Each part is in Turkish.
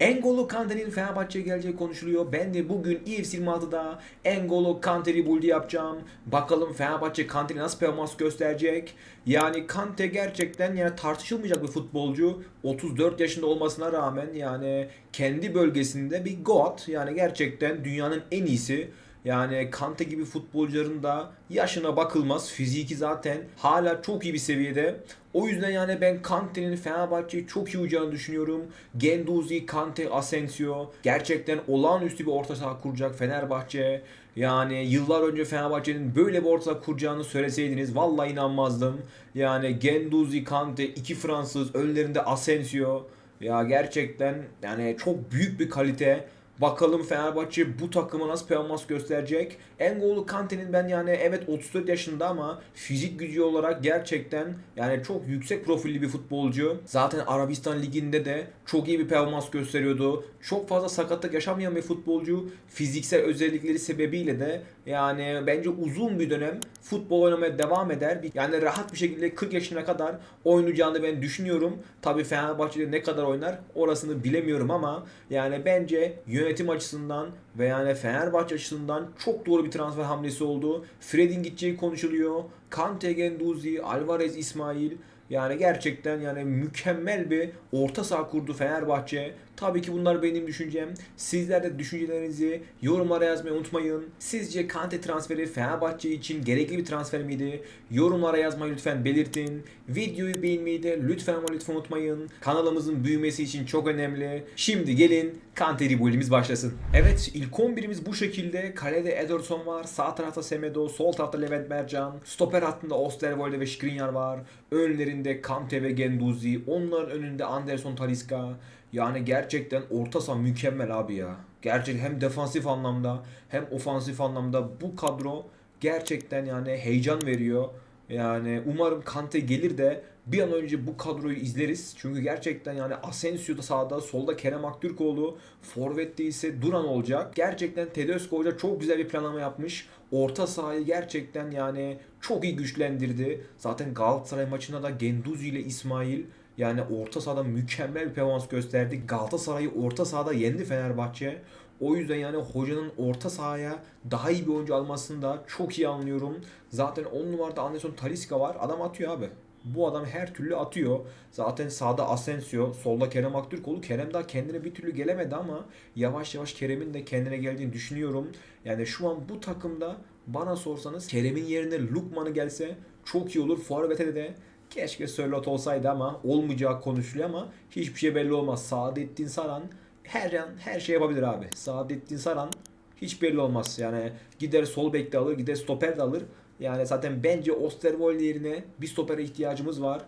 N'Golo Kante'nin Fenerbahçe'ye geleceği konuşuluyor. Ben de bugün EFC 26'da N'Golo Kante'yi buldu yapacağım. Bakalım Fenerbahçe Kante'ni nasıl performans gösterecek. Yani Kante gerçekten yani tartışılmayacak bir futbolcu. 34 yaşında olmasına rağmen yani kendi bölgesinde bir god. Yani gerçekten dünyanın en iyisi. Yani Kante gibi futbolcuların da yaşına bakılmaz. Fiziki zaten hala çok iyi bir seviyede. O yüzden yani ben Kante'nin Fenerbahçe'yi çok iyi uyacağını düşünüyorum. Genduzi, Kante, Asensio gerçekten olağanüstü bir orta saha kuracak Fenerbahçe. Yani yıllar önce Fenerbahçe'nin böyle bir orta kuracağını söyleseydiniz vallahi inanmazdım. Yani Genduzi, Kante, iki Fransız, önlerinde Asensio. Ya gerçekten yani çok büyük bir kalite. Bakalım Fenerbahçe bu takıma nasıl performans gösterecek. N'Golo Kante'nin ben yani evet 34 yaşında ama fizik gücü olarak gerçekten yani çok yüksek profilli bir futbolcu. Zaten Arabistan Ligi'nde de çok iyi bir performans gösteriyordu. Çok fazla sakatlık yaşamayan bir futbolcu. Fiziksel özellikleri sebebiyle de yani bence uzun bir dönem futbol oynamaya devam eder. Yani rahat bir şekilde 40 yaşına kadar oynayacağını ben düşünüyorum. Tabii Fenerbahçe'de ne kadar oynar orasını bilemiyorum ama yani bence yönetim açısından ve yani Fenerbahçe açısından çok doğru bir transfer hamlesi oldu. Fred'in gideceği konuşuluyor. Kante, Genduzi, Alvarez, İsmail yani gerçekten yani mükemmel bir orta saha kurdu Fenerbahçe. Tabii ki bunlar benim düşüncem. Sizler de düşüncelerinizi yorumlara yazmayı unutmayın. Sizce Kante transferi Fenerbahçe için gerekli bir transfer miydi? Yorumlara yazmayı lütfen belirtin. Videoyu beğenmeyi de lütfen ama lütfen unutmayın. Kanalımızın büyümesi için çok önemli. Şimdi gelin Kante Ribolimiz başlasın. Evet ilk 11'imiz bu şekilde. Kalede Ederson var. Sağ tarafta Semedo. Sol tarafta Levent Mercan. Stoper hattında Osterwolde ve Skriniar var. Önlerinde Kante ve Genduzi. Onların önünde Anderson Talisca. Yani gerçekten orta saha mükemmel abi ya. Gerçekten hem defansif anlamda hem ofansif anlamda bu kadro gerçekten yani heyecan veriyor. Yani umarım Kante gelir de bir an önce bu kadroyu izleriz. Çünkü gerçekten yani Asensio da sağda, solda Kerem Aktürkoğlu, forvette ise Duran olacak. Gerçekten Tedesco Hoca çok güzel bir planlama yapmış. Orta sahayı gerçekten yani çok iyi güçlendirdi. Zaten Galatasaray maçında da Genduzi ile İsmail yani orta sahada mükemmel bir performans gösterdi. Galatasaray'ı orta sahada yendi Fenerbahçe. O yüzden yani hocanın orta sahaya daha iyi bir oyuncu almasını da çok iyi anlıyorum. Zaten 10 numarada Anderson Talisca var. Adam atıyor abi. Bu adam her türlü atıyor. Zaten sağda Asensio, solda Kerem Aktürkoğlu. Kerem daha kendine bir türlü gelemedi ama yavaş yavaş Kerem'in de kendine geldiğini düşünüyorum. Yani şu an bu takımda bana sorsanız Kerem'in yerine Lukman'ı gelse çok iyi olur. Forvet'e de keşke Sörlot olsaydı ama olmayacağı konuşuluyor ama hiçbir şey belli olmaz. Saadettin Saran her an her şey yapabilir abi. Saadettin Saran hiç belli olmaz. Yani gider sol bekte alır, gider stoper de alır. Yani zaten bence Osterwold yerine bir stopere ihtiyacımız var.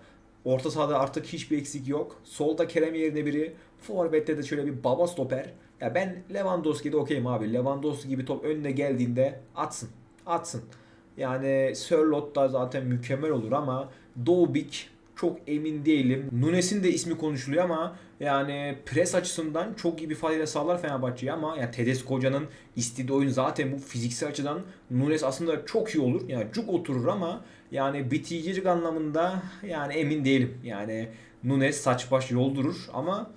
Orta sahada artık hiçbir eksik yok. Solda Kerem yerine biri. Forvet'te de şöyle bir baba stoper. Ya ben Lewandowski'de okeyim abi. Lewandowski gibi top önüne geldiğinde atsın. Atsın. Yani Sörlot da zaten mükemmel olur ama Dobik çok emin değilim. Nunes'in de ismi konuşuluyor ama yani pres açısından çok iyi bir fayda sağlar Fenerbahçe'ye ama yani Tedesco Hoca'nın istediği oyun zaten bu fiziksel açıdan Nunes aslında çok iyi olur. Yani cuk oturur ama yani bitiricilik anlamında yani emin değilim. Yani Nunes saç baş yoldurur ama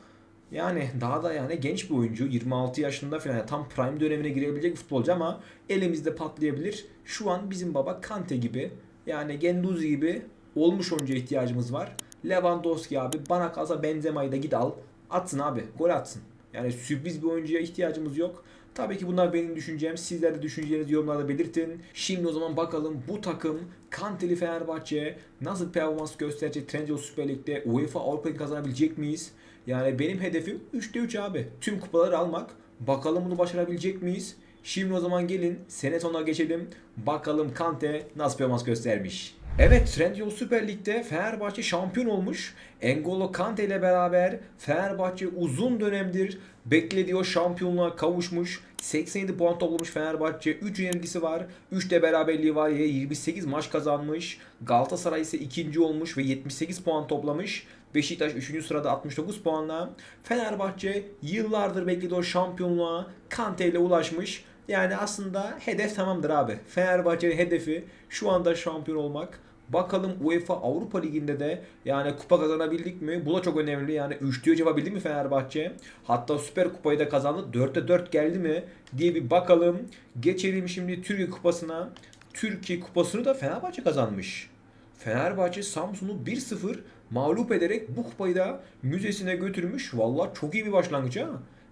yani daha da yani genç bir oyuncu. 26 yaşında falan yani tam prime dönemine girebilecek bir futbolcu ama elimizde patlayabilir. Şu an bizim baba Kante gibi yani Genduzi gibi olmuş oyuncuya ihtiyacımız var. Lewandowski abi bana kalsa Benzema'yı da git al. Atsın abi. Gol atsın. Yani sürpriz bir oyuncuya ihtiyacımız yok. Tabii ki bunlar benim düşüncem. Sizler de düşüncelerinizi yorumlarda belirtin. Şimdi o zaman bakalım bu takım Kanteli Fenerbahçe nasıl performans gösterecek Trendyol Süper Lig'de UEFA Avrupa Ligi kazanabilecek miyiz? Yani benim hedefim 3'te 3 abi. Tüm kupaları almak. Bakalım bunu başarabilecek miyiz? Şimdi o zaman gelin sene sonuna geçelim. Bakalım Kante nasıl performans göstermiş. Evet Trendyol Süper Lig'de Fenerbahçe şampiyon olmuş. N'Golo Kante ile beraber Fenerbahçe uzun dönemdir beklediği şampiyonluğa kavuşmuş. 87 puan toplamış Fenerbahçe. 3 yenilgisi var. 3 de beraberliği var. 28 maç kazanmış. Galatasaray ise ikinci olmuş ve 78 puan toplamış. Beşiktaş 3. sırada 69 puanla. Fenerbahçe yıllardır beklediği şampiyonluğa Kante ile ulaşmış. Yani aslında hedef tamamdır abi. Fenerbahçe'nin hedefi şu anda şampiyon olmak. Bakalım UEFA Avrupa Ligi'nde de yani kupa kazanabildik mi? Bu da çok önemli. Yani 3'te 3 yapabildi mi Fenerbahçe? Hatta Süper Kupayı da kazandı. 4'te 4 geldi mi? diye bir bakalım. Geçelim şimdi Türkiye Kupası'na. Türkiye Kupası'nı da Fenerbahçe kazanmış. Fenerbahçe Samsun'u 1-0 mağlup ederek bu kupayı da müzesine götürmüş. Valla çok iyi bir başlangıç ha.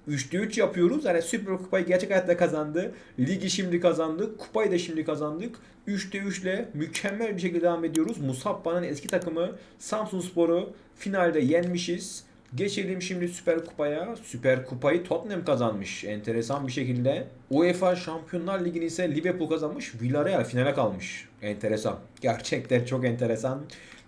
3'te 3 yapıyoruz. Yani Süper Kupayı gerçek hayatta kazandı. Ligi şimdi kazandık. Kupayı da şimdi kazandık. 3'te 3 ile mükemmel bir şekilde devam ediyoruz. Musabba'nın eski takımı Samsun Spor'u finalde yenmişiz. Geçelim şimdi Süper Kupa'ya. Süper Kupayı Tottenham kazanmış. Enteresan bir şekilde. UEFA Şampiyonlar Ligi'ni ise Liverpool kazanmış. Villarreal finale kalmış. Enteresan. Gerçekten çok enteresan.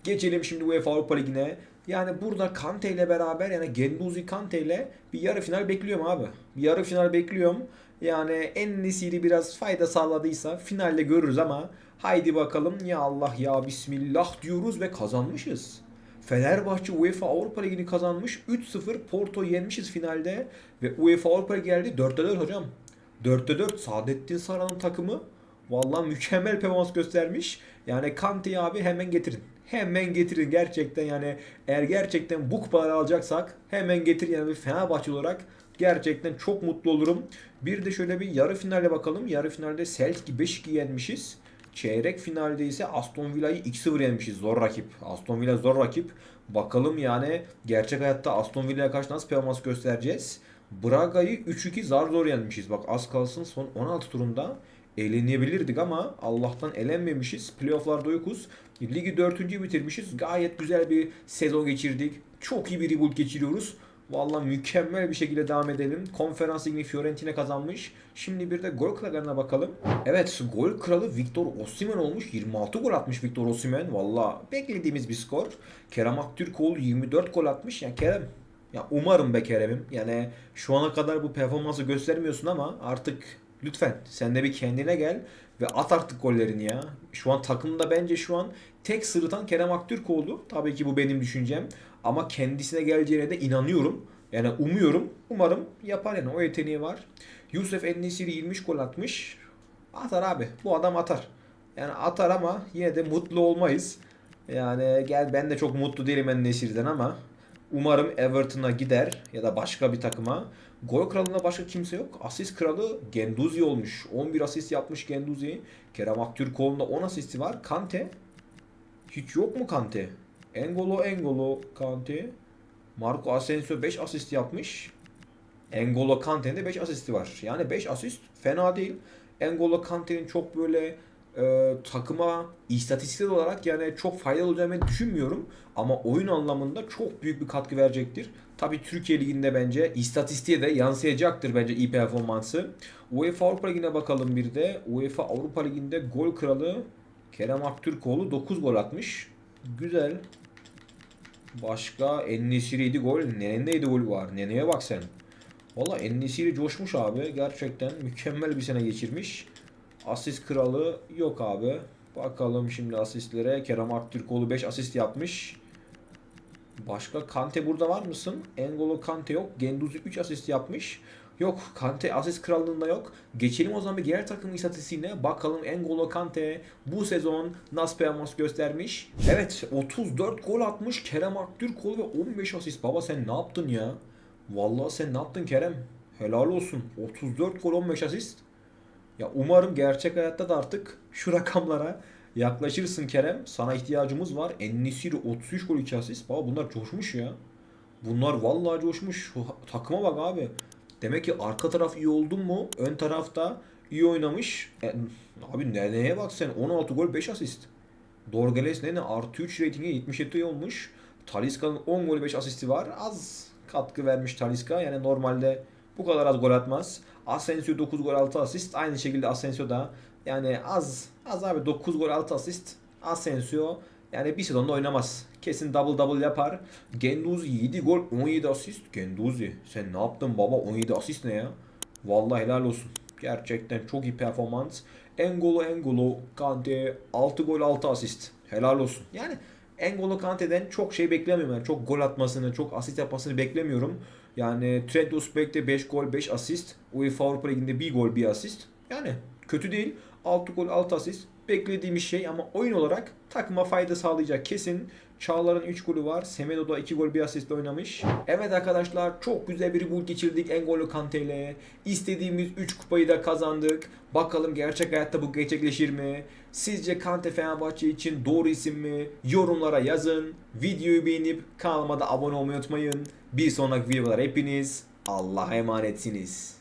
Geçelim şimdi UEFA Avrupa Ligi'ne. Yani burada Kante ile beraber yani Genduzi Kante ile bir yarı final bekliyorum abi. Bir yarı final bekliyorum. Yani en nesili biraz fayda sağladıysa finalde görürüz ama haydi bakalım ya Allah ya Bismillah diyoruz ve kazanmışız. Fenerbahçe UEFA Avrupa Ligi'ni kazanmış. 3-0 Porto'yu yenmişiz finalde. Ve UEFA Avrupa Ligi geldi 4'te 4 hocam. 4'te 4 Saadettin Saran'ın takımı Vallahi mükemmel performans göstermiş. Yani Kante'yi abi hemen getirin. Hemen getirin gerçekten yani eğer gerçekten bu kupaları alacaksak hemen getir yani bir Fenerbahçe olarak gerçekten çok mutlu olurum. Bir de şöyle bir yarı finale bakalım. Yarı finalde Celtic 5-2 yenmişiz. Çeyrek finalde ise Aston Villa'yı 2-0 yenmişiz. Zor rakip. Aston Villa zor rakip. Bakalım yani gerçek hayatta Aston Villa'ya karşı nasıl performans göstereceğiz. Braga'yı 3-2 zar zor yenmişiz. Bak az kalsın son 16 turunda eğlenebilirdik ama Allah'tan elenmemişiz. Playoff'larda yokuz. Ligi 4. bitirmişiz. Gayet güzel bir sezon geçirdik. Çok iyi bir reboot geçiriyoruz. Vallahi mükemmel bir şekilde devam edelim. Konferans ligini Fiorentina kazanmış. Şimdi bir de gol krallarına bakalım. Evet gol kralı Victor Osimhen olmuş. 26 gol atmış Victor Osimhen. Valla beklediğimiz bir skor. Kerem Aktürkoğlu 24 gol atmış. Yani Kerem ya umarım be Kerem'im. Yani şu ana kadar bu performansı göstermiyorsun ama artık lütfen sen de bir kendine gel ve at artık gollerini ya. Şu an takımda bence şu an tek sırıtan Kerem Aktürkoğlu. Tabii ki bu benim düşüncem. Ama kendisine geleceğine de inanıyorum. Yani umuyorum. Umarım yapar yani. O yeteneği var. Yusuf Ennesiri 20 gol atmış. Atar abi. Bu adam atar. Yani atar ama yine de mutlu olmayız. Yani gel ben de çok mutlu değilim Ennesiri'den ama umarım Everton'a gider ya da başka bir takıma. Gol kralında başka kimse yok. Asist kralı Genduzi olmuş. 11 asist yapmış Genduzi. Kerem Aktürkoğlu'nda 10 asisti var. Kante hiç yok mu Kante? Engolo Engolo Kante. Marco Asensio 5 asist yapmış. Engolo Kante'nin de 5 asisti var. Yani 5 asist fena değil. Engolo Kante'nin çok böyle e, takıma istatistiksel olarak yani çok faydalı olacağını düşünmüyorum. Ama oyun anlamında çok büyük bir katkı verecektir. Tabi Türkiye Ligi'nde bence istatistiğe de yansıyacaktır bence iyi performansı. UEFA Avrupa Ligi'ne bakalım bir de. UEFA Avrupa Ligi'nde gol kralı Kerem Aktürkoğlu 9 gol atmış. Güzel. Başka Ennesiri 7 gol. Nene'de 7 gol var. Nene'ye bak sen. Valla Ennesiri coşmuş abi. Gerçekten mükemmel bir sene geçirmiş. Asist kralı yok abi. Bakalım şimdi asistlere. Kerem Aktürkoğlu 5 asist yapmış. Başka Kante burada var mısın? Engolo Kante yok. Genduzi 3 asist yapmış. Yok Kante asist krallığında yok. Geçelim o zaman bir diğer takım istatistiğine. Bakalım Engolo Kante bu sezon nasıl performans göstermiş. Evet 34 gol atmış Kerem Aktürkoğlu ve 15 asist. Baba sen ne yaptın ya? Vallahi sen ne yaptın Kerem? Helal olsun. 34 gol 15 asist. Ya umarım gerçek hayatta da artık şu rakamlara yaklaşırsın Kerem. Sana ihtiyacımız var. Ennisiri 33 gol 2 asist. Baba bunlar coşmuş ya. Bunlar vallahi coşmuş. Takıma bak abi. Demek ki arka taraf iyi oldun mu? Ön tarafta iyi oynamış. E, abi nereye bak sen? 16 gol 5 asist. Dorgales ne ne artı 3 reytinge 77 olmuş. Taliska'nın 10 gol 5 asisti var. Az katkı vermiş Taliska. Yani normalde bu kadar az gol atmaz. Asensio 9 gol 6 asist. Aynı şekilde Asensio da yani az az abi 9 gol 6 asist. Asensio yani bir sezonda oynamaz. Kesin double double yapar. Genduzi 7 gol 17 asist. Genduzi sen ne yaptın baba 17 asist ne ya? Vallahi helal olsun. Gerçekten çok iyi performans. Engolo Engolo Kante 6 gol 6 asist. Helal olsun. Yani Engolo Kante'den çok şey beklemiyorum. Yani çok gol atmasını, çok asist yapmasını beklemiyorum. Yani Trent Uzbek'te 5 gol 5 asist. UEFA Avrupa Ligi'nde 1 gol 1 asist. Yani kötü değil. 6 gol 6 asist. Beklediğimiz şey ama oyun olarak takıma fayda sağlayacak kesin. Çağlar'ın 3 golü var. Semedo da 2 gol bir asistle oynamış. Evet arkadaşlar çok güzel bir bul geçirdik Engolo Kante ile. İstediğimiz 3 kupayı da kazandık. Bakalım gerçek hayatta bu gerçekleşir mi? Sizce Kante Fenerbahçe için doğru isim mi? Yorumlara yazın. Videoyu beğenip kanalıma da abone olmayı unutmayın. Bir sonraki videolar hepiniz Allah'a emanetsiniz.